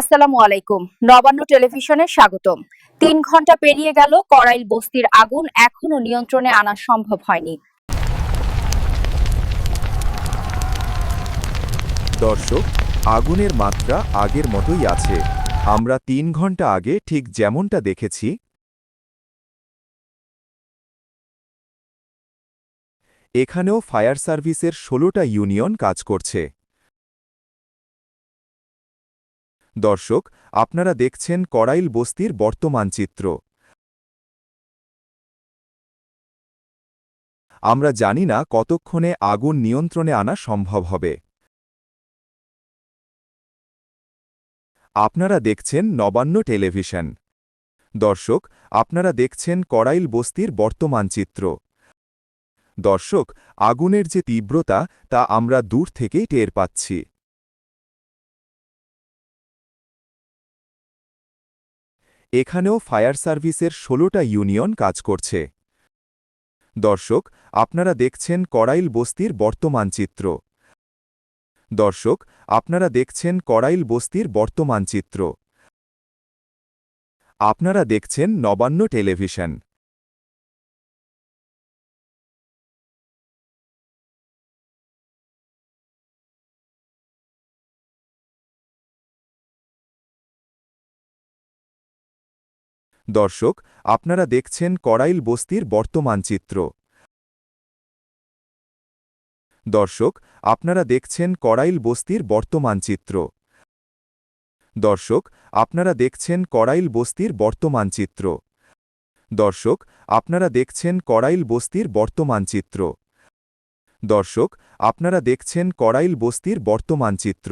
আসসালামু আলাইকুম। নবান্ন টেলিভিশনে স্বাগতম। তিন ঘণ্টা পেরিয়ে গেল করাইল বস্তির আগুন এখনও নিয়ন্ত্রণে আনা সম্ভব হয়নি। দর্শক, আগুনের মাত্রা আগের মতোই আছে। আমরা তিন ঘণ্টা আগে ঠিক যেমনটা দেখেছি। এখানেও ফায়ার সার্ভিসের ষোলোটা ইউনিয়ন কাজ করছে। দর্শক, আপনারা দেখছেন করাইল বস্তির বর্তমান চিত্র। আমরা জানি না কতক্ষণে আগুন নিয়ন্ত্রণে আনা সম্ভব হবে। আপনারা দেখছেন নবান্ন টেলিভিশন। দর্শক, আপনারা দেখছেন করাইল বস্তির বর্তমান চিত্র। দর্শক, আগুনের যে তীব্রতা, তা আমরা দূর থেকেই টের পাচ্ছি। এখানেও ফায়ার সার্ভিসের ষোলোটা ইউনিয়ন কাজ করছে। দর্শক, আপনারা দেখছেন কড়াইল বস্তির বর্তমান চিত্র। দর্শক, আপনারা দেখছেন কড়াইল বস্তির বর্তমান চিত্র। আপনারা দেখছেন নবান্ন টেলিভিশন। দর্শক, আপনারা দেখছেন করাইল বস্তির বর্তমান চিত্র। দর্শক, আপনারা দেখছেন করাইল বস্তির বর্তমান চিত্র। দর্শক, আপনারা দেখছেন করাইল বস্তির বর্তমান চিত্র। দর্শক, আপনারা দেখছেন করাইল বস্তির বর্তমান চিত্র। দর্শক, আপনারা দেখছেন করাইল বস্তির বর্তমান চিত্র।